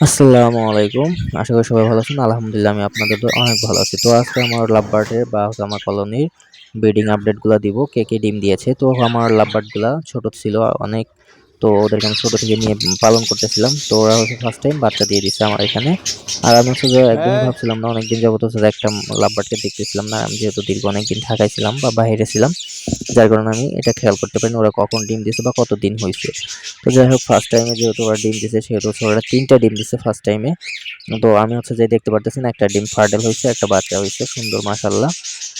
আসসালামু আলাইকুম। আশা করি সবাই ভালো আছেন। আলহামদুলিল্লাহ আমি আপনাদের অনেক ভালো আছি। তো আজকে আমার লাভবার্ডের বা হচ্ছে আমার কলোনির ব্রিডিং আপডেটগুলো দিব। কে কে ডিম দিয়েছে? তো আমার লাভবার্ডগুলো ছোটো ছিল অনেক। তো ওদেরকে আমি ছোটো থেকে নিয়ে পালন করতেছিলাম। তো ওরা হচ্ছে ফার্স্ট টাইম বাচ্চা দিয়ে দিচ্ছে আমার এখানে। আর আমি হচ্ছে যে একদমই ভাবছিলাম না অনেকদিন যাবত হচ্ছে একটা লাভবার্ডকে দেখতেছিলাম না। আমি যেহেতু দীর্ঘ অনেকদিন ঢাকায় ছিলাম বা বাইরে ছিলাম যার কারণে আমি এটা খেয়াল করতে পারিনি ওরা কখন ডিম দিয়েছে বা কত দিন হয়েছে। তো যাই হোক ফার্স্ট টাইমে যেহেতু ওরা ডিম দিছে সেহেতু হচ্ছে ওরা তিনটা ডিম দিছে ফার্স্ট টাইমে তো আমি হচ্ছে যে দেখতে পারতেছি না একটা ডিম ফার্টেল হয়েছে একটা বাচ্চা হয়েছে সুন্দর মাসাল্লাহ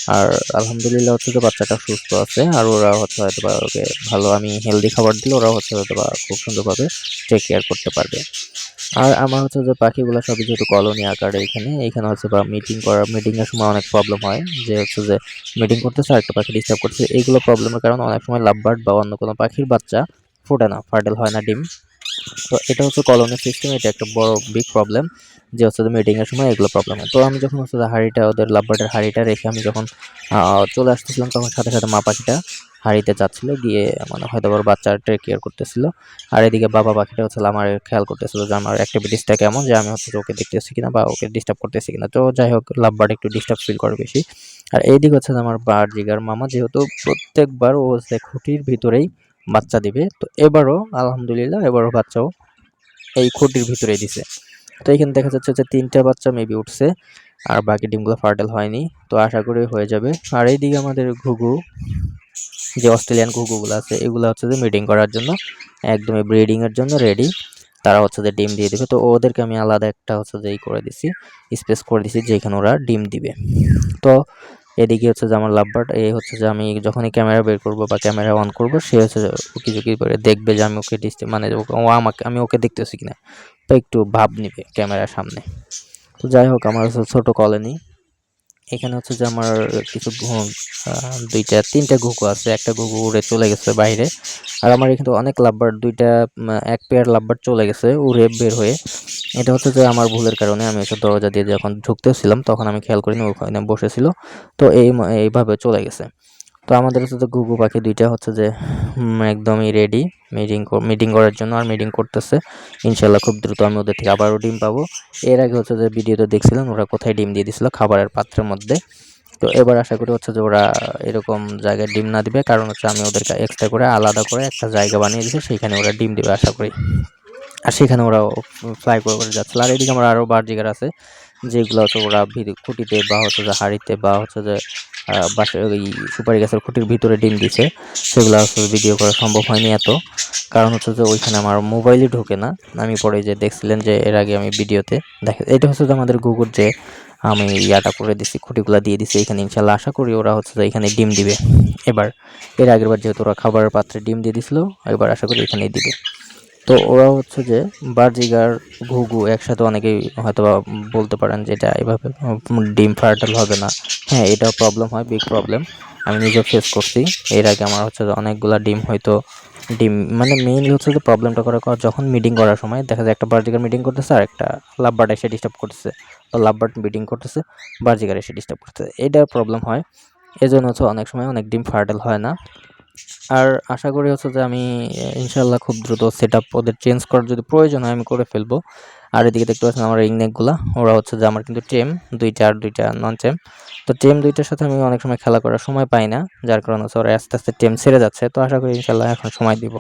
আর আলহামদুলিল্লাহ হচ্ছে যে বাচ্চাটা সুস্থ আছে আর ওরা হচ্ছে হয়তো বা ওকে ভালো, আমি হেলদি খাবার দিলে ওরা হচ্ছে হয়তো বা খুব সুন্দরভাবে টেক কেয়ার করতে পারবে। আর আমার হচ্ছে যে পাখিগুলো সবই যেহেতু কলোনি আকারে এখানে এখানে হচ্ছে বা মিটিং করা মিটিংয়ের সময় অনেক প্রবলেম হয় যে হচ্ছে যে মিটিং করতেছে, আরেকটা পাখি ডিস্টার্ব করতেছে। এইগুলো প্রবলেমের কারণে অনেক সময় লাভবার্ড বা অন্য কোনো পাখির বাচ্চা ফোটে না ফার্টেল হয় না ডিম। তো এটা হচ্ছে কলোনি সিস্টেম এটা একটা বড় বিগ প্রবলেম যে হচ্ছে মিটিংয়ের সময় এগুলো প্রবলেম তো আমি যখন হচ্ছে হাড়িটা, ওদের লাভবার্ডের হাড়িটা রেখে আমি যখন চলে আসতেছিলাম, তখন সাথে সাথে মা পাখিটা হাড়িতে যাচ্ছিল, গিয়ে মানে হয়তো ওর বাচ্চা টেক কেয়ার করতেছিল। আর এদিকে বাবা পাখিটা হচ্ছে আমার খেয়াল করতেছিল যে আমার অ্যাক্টিভিটিসটা কেমন, যে আমি হচ্ছে ওকে দেখতেছি কিনা বা ওকে ডিস্টার্ব করতেছি কিনা। তো যাই হোক, লাভবার্ড একটু ডিস্টার্ব ফিল করে বেশি। আর এইদিকে হচ্ছে আমার বার জিগার মামা, যেহেতু প্রত্যেকবার ও হচ্ছে খুঁটির ভিতরেই বাচ্চা দিবে। তো এবারও, আলহামদুলিল্লাহ, এবারও বাচ্চাও এই খুঁটির ভিতরেই দিছে। তো এখানে দেখা যাচ্ছে যে তিনটা বাচ্চা মেবি উঠছে, আর বাকি ডিমগুলো ফার্টেল হয়নি। তো আশা করি হয়ে যাবে। আর এইদিকে আমাদের ঘুঘু, যে অস্ট্রেলিয়ান ঘুঘুগুলো আছে, এগুলো হচ্ছে যে মিটিং করার জন্য, একদমই ব্রিডিংয়ের জন্য রেডি তারা হচ্ছে যে ডিম দিয়ে দেবে। তো ওদেরকে আমি আলাদা একটা হচ্ছে যে করে দিছি স্পেস করে দিছি, যেখানে ওরা ডিম দিবে। তো এদিকে হচ্ছে যে আমার লাভবার্ড এই হচ্ছে যে আমি যখনই ক্যামেরা বের করব বা ক্যামেরা অন করব, সে হচ্ছে উকি ঝুঁকি করে দেখবে যে আমি ওকে ডিস্টে মানে ও আমাকে, আমি ওকে দেখতেছি কিনা। তো একটু ভাব নিবে ক্যামেরার সামনে। তো যাই হোক, আমার হচ্ছে ছোটো কলোনি এখানে হচ্ছে যে আমার কিছু দুইটা, তিনটা ঘুঘু আছে। একটা ঘুঘু উড়ে চলে গেছে বাইরে, আর আমার এখানে অনেক লাভবার দুইটা এক পেয়ার লাভবার চলে গেছে উড়ে বের হয়ে। এটা হচ্ছে যে আমার ভুলের কারণে আমি এসব দরজা দিয়ে যখন ঢুকতেছিলাম, তখন আমি খেয়াল করিনি, ওখানে বসেছিল। তো এই এইভাবে চলে গেছে। তো আমাদের হচ্ছে যে ঘুঘু পাখি দুইটা হচ্ছে যে একদমই রেডি মিটিং মিটিং করার জন্য আর মিটিং করতেছে। ইনশাল্লাহ খুব দ্রুত আমি ওদের থেকে আবারও ডিম পাবো। এর আগে হচ্ছে যে ভিডিওতে দেখছিলাম ওরা কোথায় ডিম দিয়ে দিছিল খাবারের পাত্রের মধ্যে। তো এবার আশা করি হচ্ছে যে ওরা এরকম জায়গায় ডিম না দিবে, কারণ হচ্ছে আমি ওদেরকে এক্সট্রা করে আলাদা করে একটা জায়গা বানিয়ে দিয়েছি সেইখানে ওরা ডিম দেবে আশা করি। আর সেখানে ওরা ফ্লাই করে করে যাচ্ছিল। আর এদিকে আমার আরও বার্জিগার আছে, যেগুলো হচ্ছে ওরা খুঁটিতে বা হচ্ছে যে হাড়িতে বা হচ্ছে যে বাসা ওই সুপারি গাছের খুঁটির ভিতরে ডিম দিছে। সেগুলো আসলে ভিডিও করা সম্ভব হয়নি এত। কারণ হচ্ছে যে ওইখানে আমার মোবাইলই ঢোকে না। আমি পরে যে দেখছিলেন যে এর আগে আমি ভিডিওতে দেখে এটা হচ্ছে যে আমাদের গুগল যে আমি ইয়াটা করে দিছি, খুঁটিগুলা দিয়ে দিছি, এখানে ইনশাল্লাহ আশা করি ওরা হচ্ছে যে এখানে ডিম দিবে। এবার, এর আগের বার যেহেতু ওরা খাবারের পাত্রে ডিম দিয়ে দিছিল, এবার আশা করি এখানেই দিবে। তো ওরা হচ্ছে যে বার্জিগার ঘুঘু একসাথে অনেকেই হয়তো বলতে পারেন যে এটা এভাবে ডিম ফার্টাল হবে না। হ্যাঁ এটাও প্রবলেম হয় বিগ প্রবলেম আমি নিজেও ফেস করছি। এর আগে আমার হচ্ছে অনেকগুলা ডিম হয়তো ডিম মানে মেইনলি হচ্ছে যে প্রবলেমটা করে যখন মিটিং করার সময় দেখা যায় একটা বার্জিগার মিটিং করতেছে আর একটা লাভবার্ড এসে ডিস্টার্ব করতেছে। বা লাভবার্ড মিটিং করতেছে বার্জিগার এসে ডিস্টার্ব করতেছে। এটার প্রবলেম হয়। এজন্য হচ্ছে অনেক সময় অনেক ডিম ফার্টাল হয় না। আর আশা করি হচ্ছে যে আমি ইনশাল্লাহ খুব দ্রুত সেট আপ ওদের চেঞ্জ করার যদি প্রয়োজন হয় আমি করে ফেলব। আর এদিকে দেখতে পাচ্ছেন আমার রিংনেকগুলো ওরা হচ্ছে যে আমার কিন্তু টেম দুইটা আর দুইটা নন টেম তো টেম দুইটার সাথে আমি অনেক সময় খেলা করার সময় পাই না, যার কারণে হচ্ছে ওরা আস্তে আস্তে টেম ছেড়ে যাচ্ছে। তো আশা করি ইনশাল্লাহ এখন সময় দিব।